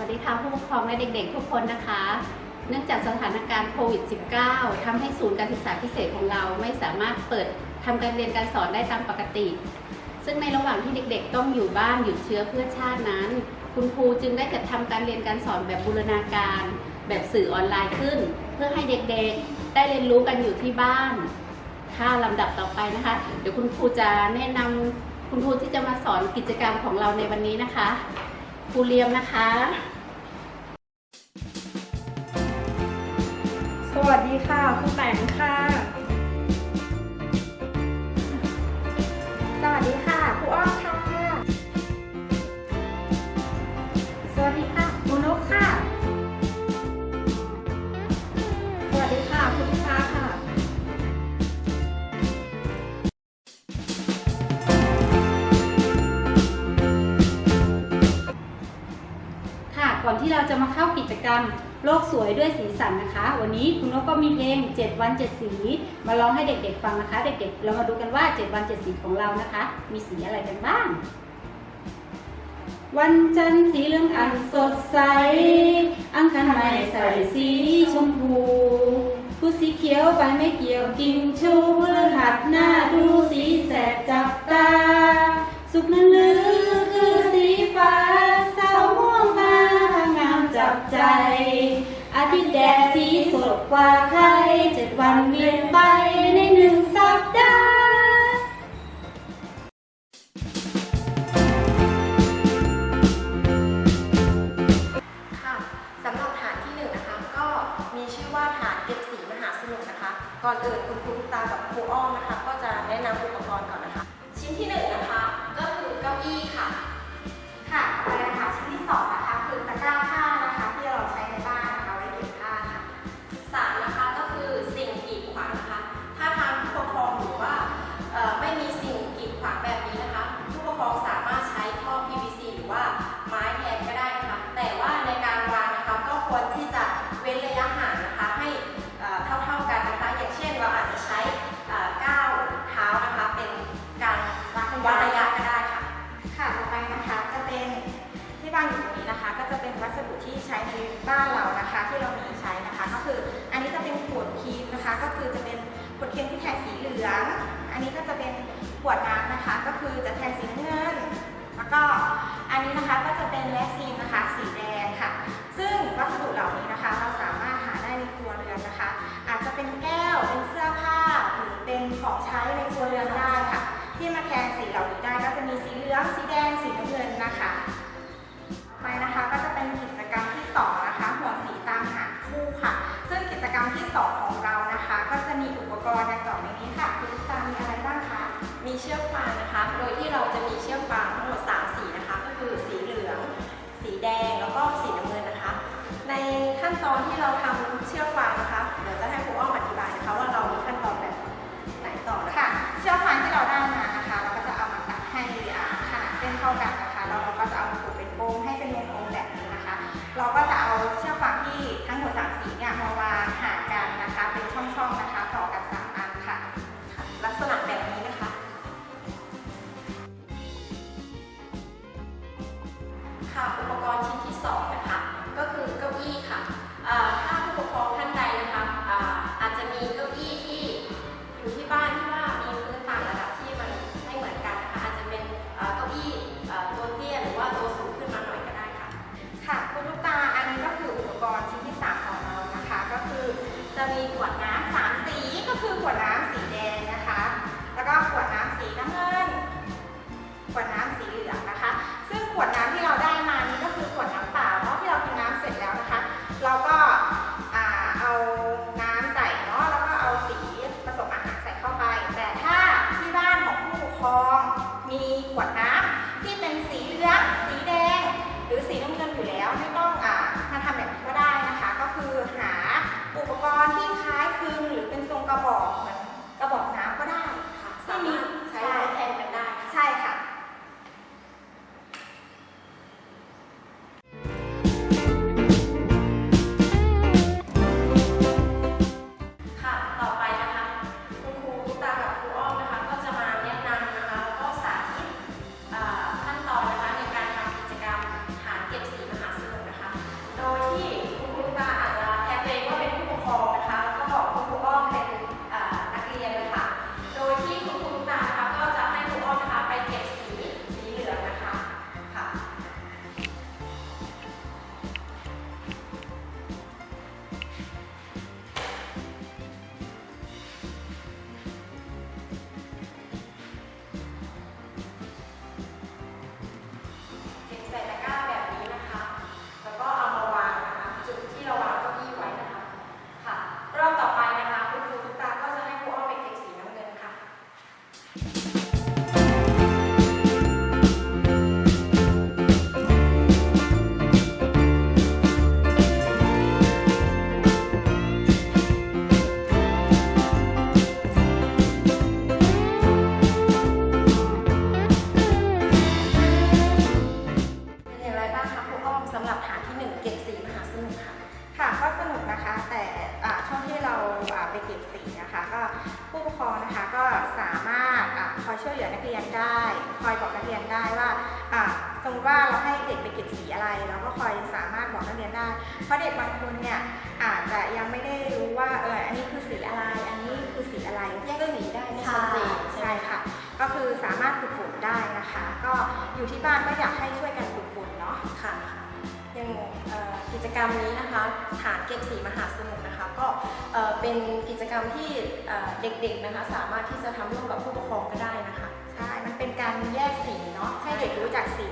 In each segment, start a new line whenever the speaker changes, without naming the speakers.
วัสดีค่ะผู้ปกครองและเด็กๆ ทุกคนนะคะ เนื่องจากสถานการณ์โควิด -19 ทำให้ศูนย์การศึกษาพิเศษของเราไม่สามารถเปิดทำการเรียนการสอนได้ตามปกติ ซึ่งในระหว่างที่เด็กๆ ต้องอยู่บ้านหยุดเชื้อเพื่อชาตินั้น คุณครูจึงได้จัดทำการเรียนการสอนแบบบูรณาการ แบบสื่อออนไลน์ขึ้น เพื่อให้เด็กๆ ได้เรียนรู้กันอยู่ที่บ้าน ค่ะลำดับต่อไปนะคะ เดี๋ยวคุณครูจะแนะนำคุณครูที่จะมาสอนกิจกรรมของเราในวันนี้นะคะ ครูเลียมนะคะ
สวัสดีค่ะคุณแปง
ที่เราจะมาเข้ากิจกรรมโลกสวยด้วยสีสันนะคะ วันนี้คุณนกก็มีเพลง 7 วัน 7 สี มาร้องให้เด็กๆฟังนะคะ เด็กๆ เรามาดูกันว่า 7 วัน 7 สีของเรานะคะ มีสีอะไรกันบ้าง วันจันทร์สีเหลืองอันสดใส อังคารใหม่ใส่สีชมพูผู้สีเขียวไปไม่เกี่ยวกินชูพฤหัสหน้าดูสีแสบจับตา สุกนั้นลือคือสีฟ้า กับใจ อาทิตย์แดดสีสดกว่าใครเจ็ดวันเวียนไปในหนึ่งสัปดาห์
ก่อนเก็บสีมหาสนุกนะคะก่น เป็นแรกซีนนะคะสีแดงค่ะ ซึ่งวัสดุเหล่านี้นะคะ เราสามารถหาได้ในครัวเรือนนะคะ อาจจะเป็นแก้วเป็นเสื้อผ้าหรือเป็นของใช้ในครัวเรือนได้ค่ะ ที่มาแทนสีเหล่านี้ได้ก็จะมีสีเหลืองสีแดงสีน้ำเงินนะคะไปนะคะก็จะเป็นกิจกรรมที่สองนะคะห่วสีตามหาคู่ค่ะ ซึ่งกิจกรรมที่สองของเรานะคะ ก็จะมีอุปกรณ์ดังต่อไปนี้ค่ะคุณตามีอะไรบ้างคะ
มีเชือกฟางนะคะ อนที่เราทำเชือกฟาง หรือ
สี 1.4 นะคะ ก็ผู้ปกครองนะคะก็สามา
ร
ถอคอย
ช่วย
เหลือนักเรียนได้ คอยบอกนักเรียนได้ว่าสมมติว่าเราให้เด็กไปเก็บสีอะไรเราก็คอยสามารถบอกนักเรียนได้ เพราะเด็กบางคนเนี่ยอาจจะยังไม่ได้รู้ว่าเอออันนี้คือสีอะไร อันนี้คือสีอะไร
แยกสีได้ไม่
ชั
ดเจนใช่
ค่ะ ก็คือสามารถฝึกฝนได้นะคะ ก็อยู่ที่บ้านก็อยากให้ช่วยกันฝึกฝนเนาะ
ค่ะยัง กิจกรรมนี้นะคะ ฐานเก็บสีมหาสนุกนะคะ ก็เอ่อเป็นกิจกรรมที่เอ่อเด็กๆนะคะ สามารถที่จะทำร่วมกับผู้ปกครองก็ได้นะคะ
ใช่ มันเป็นการแยกสีเนาะให้เด็กรู้จักสี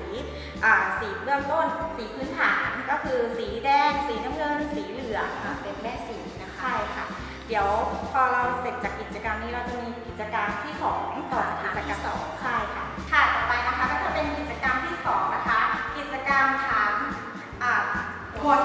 อ่าสีเบื้องต้น สีพื้นฐานก็คือสีแดง สีน้ำเงิน สีเหลือง
ค่ะเป็นแม่สีนะคะ
ใช่ค่ะเดี๋ยวพอเราเสร็จจากกิจกรรมนี้เราจะมีกิจกรรมที่สองต่อจากกิจกรรมสองใช่ค่ะค่ะต่อไปนะคะก็จะเป็นกิจกรรมที่สอง หัว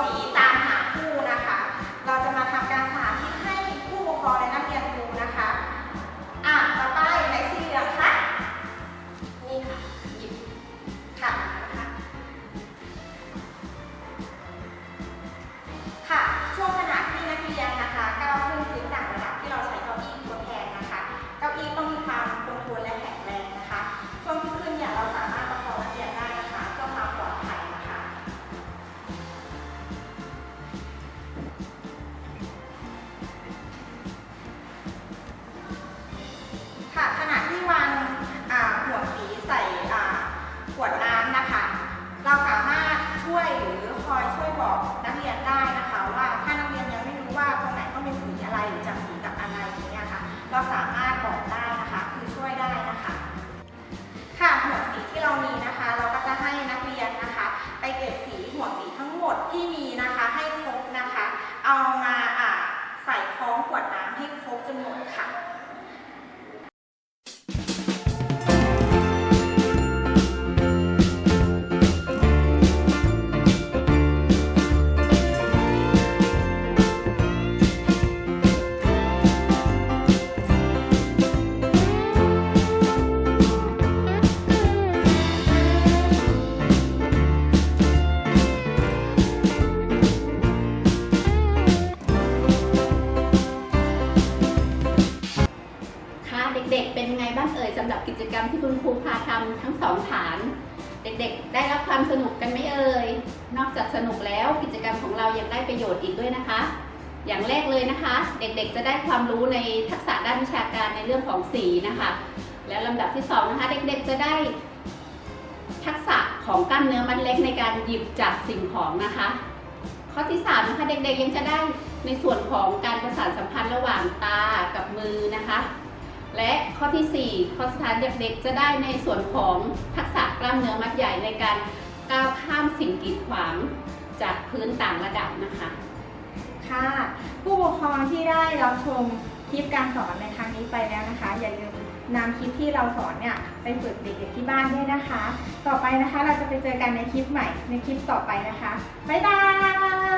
เด็กๆ เป็นไงบ้างเอ่ยสำหรับกิจกรรมที่คุณครูพาทำทั้งสองฐาน เด็กๆ ได้รับความสนุกกันไหมเอ่ยนอกจากสนุกแล้วกิจกรรมของเรายังได้ประโยชน์อีกด้วยนะคะ อย่างแรกเลยนะคะ เด็กๆ จะได้ความรู้ในทักษะด้านวิชาการในเรื่องของสีนะคะ แล้วลำดับที่สองนะคะ เด็กๆ จะได้ทักษะของกล้ามเนื้อมัดเล็กในการหยิบจับสิ่งของนะคะ ข้อที่3นะคะเด็กๆยังจะได้ในส่วนของการประสานสัมพันธ์ระหว่างตากับมือนะคะ และข้อทีสี่ 4 ข้อสุดท้ายเด็กๆจะได้ในส่วนของทักษะกล้ามเนื้อมัดใหญ่ในการก้าวข้ามสิ่งกีดขวางจากพื้นต่างระดับนะคะ
ค่ะ ผู้ปกครองที่ได้รับชมคลิปการสอนในครั้งนี้ไปแล้วนะคะ อย่าลืมนำคลิปที่เราสอนเนี่ยไปฝึกเด็กๆที่บ้านด้วยนะคะ ต่อไปนะคะเราจะไปเจอกันในคลิปใหม่ในคลิปต่อไปนะคะ บ๊ายบาย